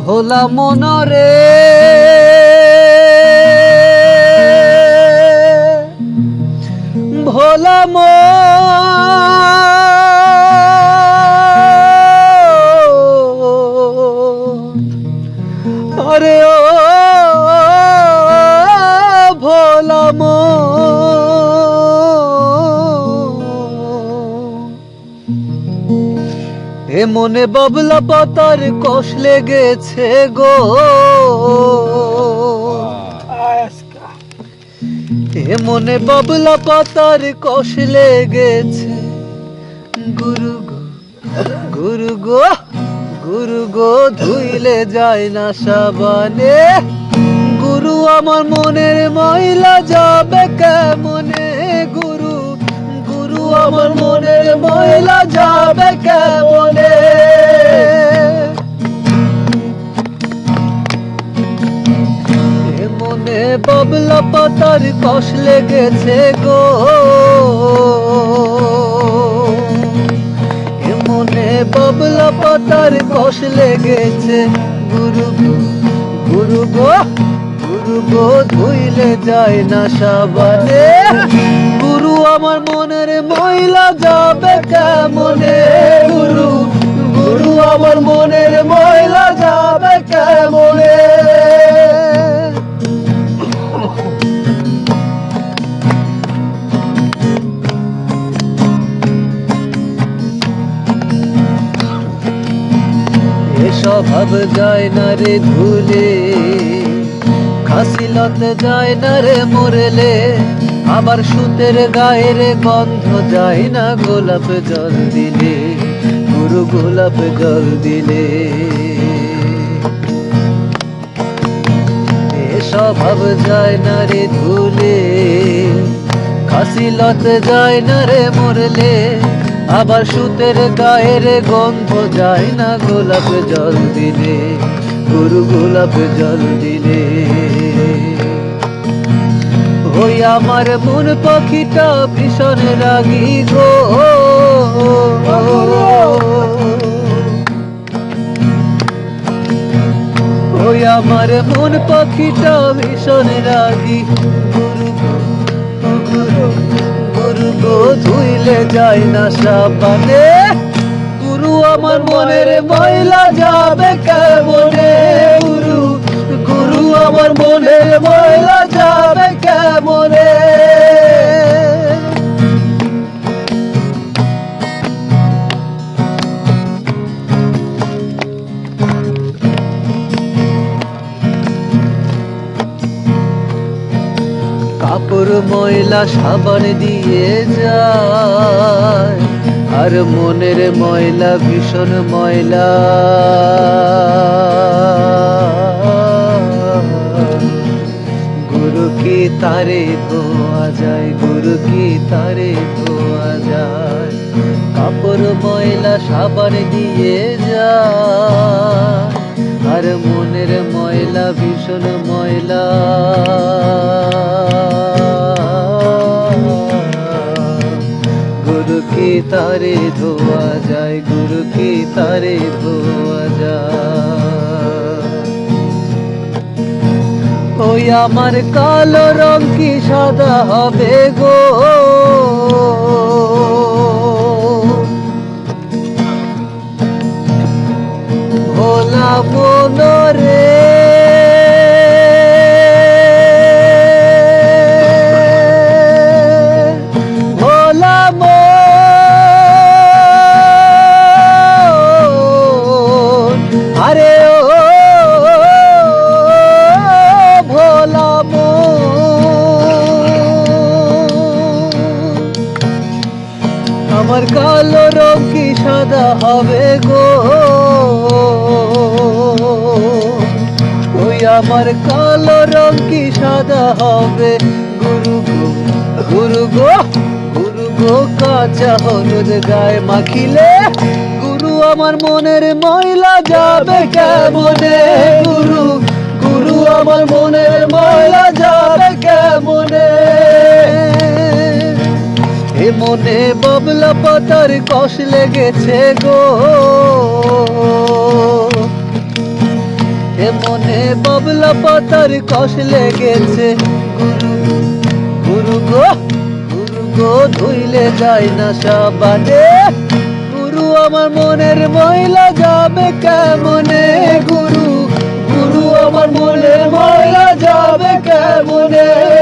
ভোলা মনরে। ভোলা মন এ মনে বাবলা পাতার কষ লেগেছে গো। এ মনে বাবলা পাতার কষ লেগেছে। গুরু গো গুরু গো গুরু গো, ধুইলে যায় না সাবানে। গুরু আমার মনের ময়লা যাবে কেমনে গুরু আমার মনের ময়লা যাবে কেমনে? মনে বাবলা পাতার কষ লেগেছে গো। এ মনে বাবলা পাতার কষ লেগেছে গুরু গুরু গো গুরু গো, ধুইলে যায় না সাবানে। আমার মনের ময়লা যাবে কেমনে? গুরু গুরু, আমার মনের ময়লা যাবে কেমনে? স্বভাব যায় না রে ধুলে খাসিলত যায় না রে মরলে। আবার সুতের গায়ের গন্ধ যায় না গোলাপ জল দিলে, গুরু গোলাপ জল দিলে। স্বভাব যায় না রে ধুলে, খাসিলত যায় না রে মরলে, আবার সুতের গায়ের গন্ধ যায় না গোলাপ জল দিলে, গুরু গোলাপ জল দিলে। ওই আমার মন পাখিটা ভীষণ রাগি গো। ওই আমার মন পাখিটা ভীষণ রাগি। গুরু গো, ধুইলে যায় না সাবানে। গুরু আমার মনের ময়লা যাবে কেমনে? কাপড় ময়লা সাবান দিয়ে যায়, আর মনের ময়লা ভীষণ ময়লা। গুরু কি তারে ধোয়া যায়, গুরু কি তারে ধোয়া যায়? কাপড় ময়লা সাবান দিয়ে যায়, আর মনের ময়লা ভীষণ ময়লা। তারে ধোয়া যায়, গুরু কি তারে ধোয়া যায়? ওই আমার কালো রং কি সাদা হবে গো? ভোলা মনরে আমার কালো রং কি সাদা হবে গো? ওই আমার কালো রং কি সাদা হবে? গুরু গো গুরু গো গুরু গো, কাঁচা হলুদ গায়ে মাখিলে গুরু আমার মনের ময়লা যাবে কেমনে? গুরু গুরু আমার মনের ময়লা যাবে কেমনে? মনে বাবলা পাতার কষ লেগেছে গো। এ মনে বাবলা পাতার কষ লেগেছে গুরু গুরু গো গুরু গো, ধুইলে যায় না সাবানে। গুরু, আমার মনের ময়লা যাবে কেমনে গুরু? গুরু, আমার মনের ময়লা যাবে কেমনে?